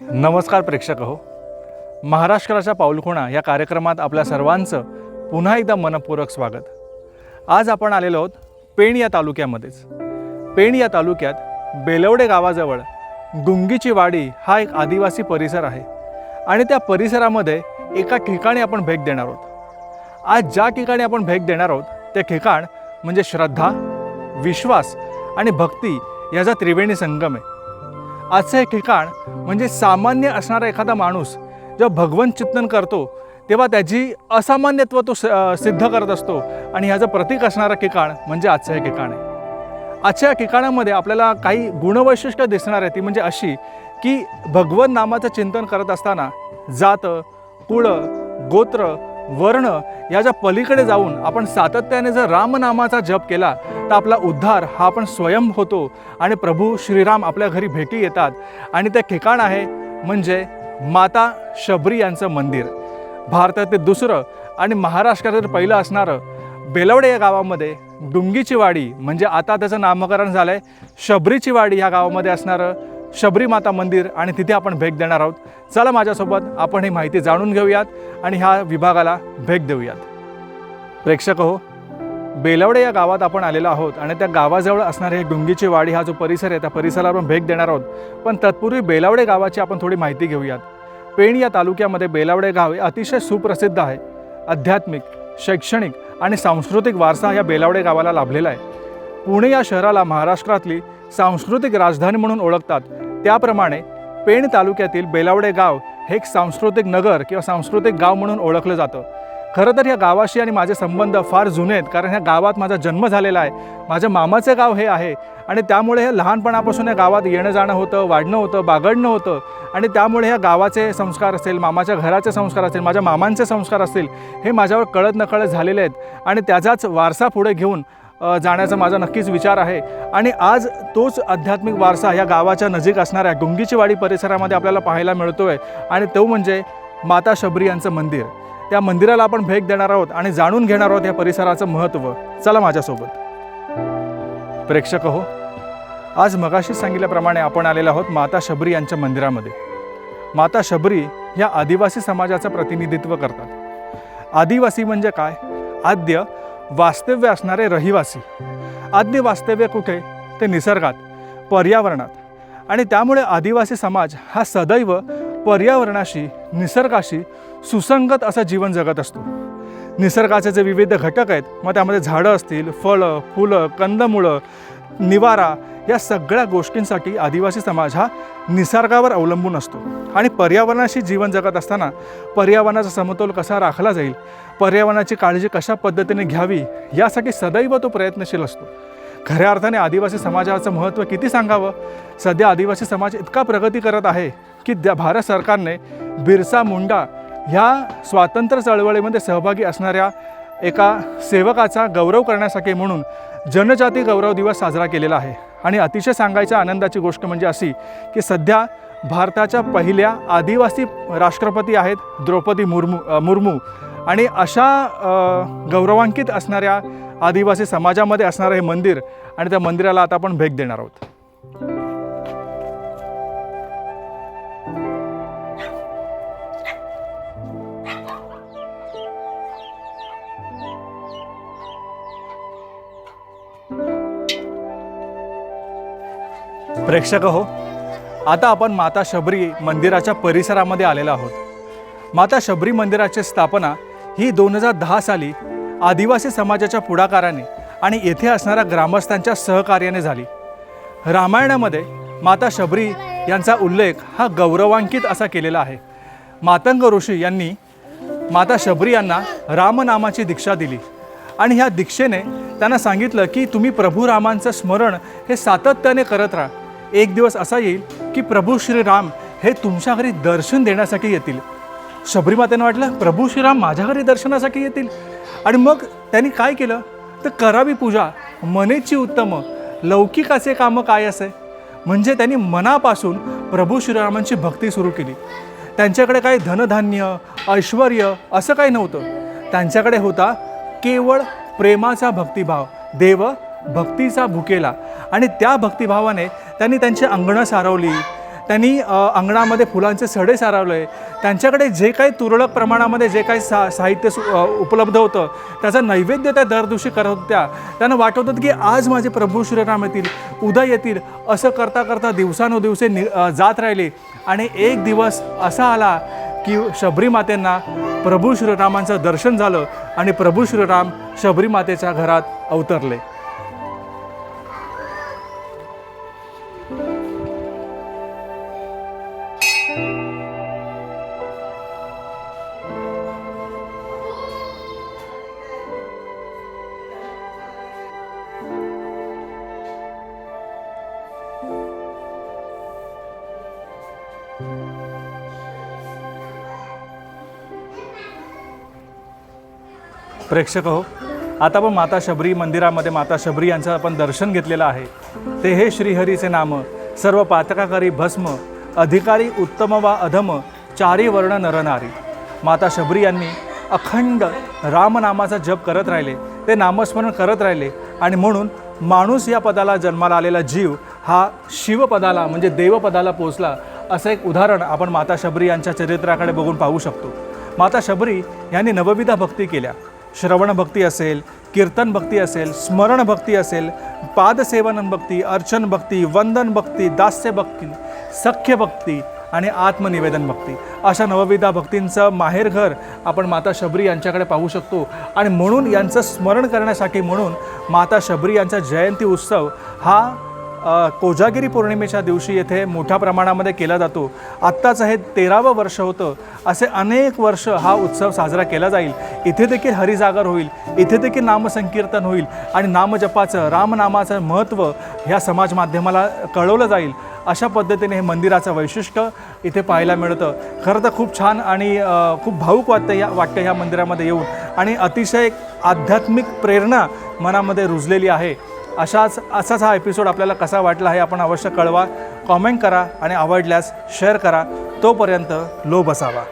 नमस्कार प्रेक्षक हो. महाराष्ट्राच्या पाऊलखुणा या कार्यक्रमात आपल्या सर्वांचं पुन्हा एकदा मनपूर्वक स्वागत. आज आपण आलेलो आहोत पेण या तालुक्यामध्येच. पेण या तालुक्यात बेलवडे गावाजवळ गुंगीची वाडी हा एक आदिवासी परिसर आहे आणि त्या परिसरामध्ये एका ठिकाणी आपण भेट देणार आहोत. आज ज्या ठिकाणी आपण भेट देणार आहोत ते ठिकाण म्हणजे श्रद्धा विश्वास आणि भक्ती याचा त्रिवेणी संगम आहे. आजचं हे ठिकाण म्हणजे सामान्य असणारा एखादा माणूस जेव्हा भगवंत चिंतन करतो तेव्हा त्याची असामान्यत्व तो स- सिद्ध करत असतो. आणि ह्याचं प्रतीक असणारं ठिकाण म्हणजे आजचं हे ठिकाण आहे. आजच्या या ठिकाणामध्ये आपल्याला काही गुणवैशिष्ट्य दिसणार आहे ती म्हणजे अशी की भगवत नामाचं चिंतन करत असताना जात कुळ गोत्र वर्ण याच्या पलीकडे जाऊन आपण सातत्याने जर रामनामाचा जप केला तर आपला उद्धार हा आपण स्वयं होतो आणि प्रभू श्रीराम आपल्या घरी भेटी येतात. आणि ते ठिकाण आहे म्हणजे माता शबरी यांचं मंदिर. भारतातील दुसरं आणि महाराष्ट्रातील पहिलं असणारं बेलवडे या गावामध्ये डुंगीची वाडी म्हणजे आता त्याचं नामकरण झालं आहे शबरीची वाडी ह्या गावामध्ये असणारं शबरी माता मंदिर आणि तिथे आपण भेट देणार आहोत. चला माझ्यासोबत आपण ही माहिती जाणून घेऊयात आणि ह्या विभागाला भेट देऊयात. प्रेक्षक हो बेलवडे या गावात आपण आलेलो आहोत आणि त्या गावाजवळ असणारे डुंगीची वाडी हा जो परिसर आहे त्या परिसराला आपण भेट देणार आहोत. पण तत्पूर्वी बेलावडे गावाची आपण थोडी माहिती घेऊयात. पेण या तालुक्यामध्ये बेलावडे गाव हे अतिशय सुप्रसिद्ध आहे. आध्यात्मिक शैक्षणिक आणि सांस्कृतिक वारसा या बेलावडे गावाला लाभलेला आहे. पुणे या शहराला महाराष्ट्रातली सांस्कृतिक राजधानी म्हणून ओळखतात. त्याप्रमाणे पेण तालुक्यातील बेलावडे गाव हे एक सांस्कृतिक नगर किंवा सांस्कृतिक गाव म्हणून ओळखलं जातं. खरं तर या गावाशी आणि माझे संबंध फार जुने आहेत कारण ह्या गावात माझा जन्म झालेला आहे. माझ्या मामाचे गाव हे आहे आणि त्यामुळे हे लहानपणापासून या गावात येणं जाणं होतं वाढणं होतं बागडणं होतं. आणि त्यामुळे ह्या गावाचे संस्कार असेल मामाच्या घराचे संस्कार असतील माझ्या मामांचे संस्कार असतील हे माझ्यावर कळत नकळत झालेले आहेत. आणि त्याचाच वारसा पुढे घेऊन जाण्याचा माझा नक्कीच विचार आहे. आणि आज तोच आध्यात्मिक वारसा या गावाच्या नजीक असणाऱ्या गुंगीचीवाडी परिसरामध्ये आपल्याला पाहायला मिळतो आहे आणि तो म्हणजे माता शबरी यांचं मंदिर. त्या मंदिराला आपण भेट देणार आहोत आणि जाणून घेणार आहोत या परिसराचं महत्त्व. चला माझ्यासोबत. प्रेक्षक हो आज मगाशी सांगितल्याप्रमाणे आपण आलेलो आहोत माता शबरी यांच्या मंदिरामध्ये. माता शबरी ह्या आदिवासी समाजाचं प्रतिनिधित्व करतात. आदिवासी म्हणजे काय? आद्य वास्तव्य असणारे रहिवासी. आद्य वास्तव्य कुठे? ते निसर्गात पर्यावरणात. आणि त्यामुळे आदिवासी समाज हा सदैव पर्यावरणाशी निसर्गाशी सुसंगत असं जीवन जगत असतो. निसर्गाचे जे विविध घटक आहेत मग त्यामध्ये झाडं असतील फळं फुलं कंदमुळं निवारा या सगळ्या गोष्टींसाठी आदिवासी समाज हा निसर्गावर अवलंबून असतो. आणि पर्यावरणाशी जीवन जगत असताना पर्यावरणाचा समतोल कसा राखला जाईल पर्यावरणाची काळजी कशा पद्धतीने घ्यावी यासाठी सदैव तो प्रयत्नशील असतो. खऱ्या अर्थाने आदिवासी समाजाचं महत्त्व किती सांगावं? सध्या आदिवासी समाज इतका प्रगती करत आहे की द्या भारत सरकारने बिरसा मुंडा ह्या स्वातंत्र्य चळवळीमध्ये सहभागी असणाऱ्या एका सेवकाचा गौरव करण्यासाठी म्हणून जनजाती गौरव दिवस साजरा केलेला आहे. आणि अतिशय सांगायच्या आनंदाची गोष्ट म्हणजे अशी की सध्या भारताच्या पहिल्या आदिवासी राष्ट्रपती आहेत द्रौपदी मुर्मू मुर्मू. आणि अशा गौरवांकित असणाऱ्या आदिवासी समाजामध्ये असणारं हे मंदिर आणि त्या मंदिराला आता आपण भेट देणार आहोत. प्रेक्षक हो आता आपण माता शबरी मंदिराच्या परिसरामध्ये आलेलो आहोत. माता शबरी मंदिराची स्थापना ही दोन हजार दहा साली आदिवासी समाजाच्या पुढाकाराने आणि येथे असणाऱ्या ग्रामस्थांच्या सहकार्याने झाली. रामायणामध्ये माता शबरी यांचा उल्लेख हा गौरवांकित असा केलेला आहे. मातंग ऋषी यांनी माता शबरी यांना रामनामाची दीक्षा दिली आणि ह्या दीक्षेने त्यांना सांगितलं की तुम्ही प्रभू रामांचं स्मरण हे सातत्याने करत राहा. एक दिवस असा येईल की प्रभू श्रीराम हे तुमच्या घरी दर्शन देण्यासाठी येतील. शबरीमातेनं वाटलं प्रभू श्रीराम माझ्या घरी दर्शनासाठी येतील. आणि मग त्यांनी काय केलं? तर करावी पूजा मनेची उत्तम लौकिकाचे कामं काय असे? म्हणजे त्यांनी मनापासून प्रभू श्रीरामांची भक्ती सुरू केली. त्यांच्याकडे काही धनधान्य ऐश्वर असं काही नव्हतं. त्यांच्याकडे होता केवळ प्रेमाचा भक्तिभाव. देव भक्तीचा भुकेला. आणि त्या भक्तिभावाने त्यांनी त्यांची अंगणं सारवली. त्यांनी अंगणामध्ये फुलांचे सडे सारवले. त्यांच्याकडे जे काही तुरळक प्रमाणामध्ये जे काही सा साहित्य सु- उपलब्ध होतं त्याचं नैवेद्य त्या दर दिवशी करत होत्या. त्यांना वाटत होतं की आज माझे प्रभू श्रीराम येतील उद्या येतील असं करता करता दिवसानुदिवसे नि जात राहिले. आणि एक दिवस असा आला की शबरी मातेंना प्रभू श्रीरामांचं दर्शन झालं आणि प्रभू श्रीराम शबरी मातेच्या घरात अवतरले. प्रेक्षक हो आता आपण माता शबरी मंदिरामध्ये माता शबरी यांचं आपण दर्शन घेतलेलं आहे. ते हे श्रीहरीचे नाम सर्व पातकाकारी भस्म अधिकारी उत्तम वा अधम चारी वर्ण नरनारी माता शबरी यांनी अखंड रामनामाचा जप करत राहिले ते नामस्मरण करत राहिले आणि म्हणून माणूस या पदाला जन्माला आलेला जीव हा शिवपदाला म्हणजे देवपदाला पोचला असं एक उदाहरण आपण माता शबरी यांच्या चरित्राकडे बघून पाहू शकतो. माता शबरी यांनी नवविधा भक्ती केल्या. श्रवण भक्ती असेल कीर्तन भक्ती असेल स्मरण भक्ती असेल पादसेवन भक्ती अर्चन भक्ती वंदन भक्ती दास्य भक्ती सख्य भक्ती आणि आत्मनिवेदन भक्ती. अशा नवविधा भक्तींचं माहेरघर आपण माता शबरी यांच्याकडे पाहू शकतो. आणि म्हणून यांचं स्मरण करण्यासाठी म्हणून माता शबरी यांचा जयंती उत्सव हा कोजागिरी पौर्णिमेच्या दिवशी येथे मोठ्या प्रमाणामध्ये केला जातो. आत्ताचं हे तेरावं वर्ष होतं. असे अनेक वर्ष हा उत्सव साजरा केला जाईल. इथे देखील हरिजागर होईल. इथे देखील नामसंकीर्तन होईल आणि नामजपाचं रामनामाचं महत्त्व ह्या समाज माध्यमाला कळवलं जाईल. अशा पद्धतीने हे मंदिराचं वैशिष्ट्य इथे पाहायला मिळतं. खरं तर खूप छान आणि खूप भाऊक वाटतं या वाटतं ह्या मंदिरामध्ये येऊन. आणि अतिशय एक आध्यात्मिक प्रेरणा मनामध्ये रुजलेली आहे. अशाच असाच हा एपिसोड आपल्याला कसा वाटला हे आपण अवश्य कळवा. कॉमेंट करा आणि आवडल्यास शेअर करा. तोपर्यंत लो बसावा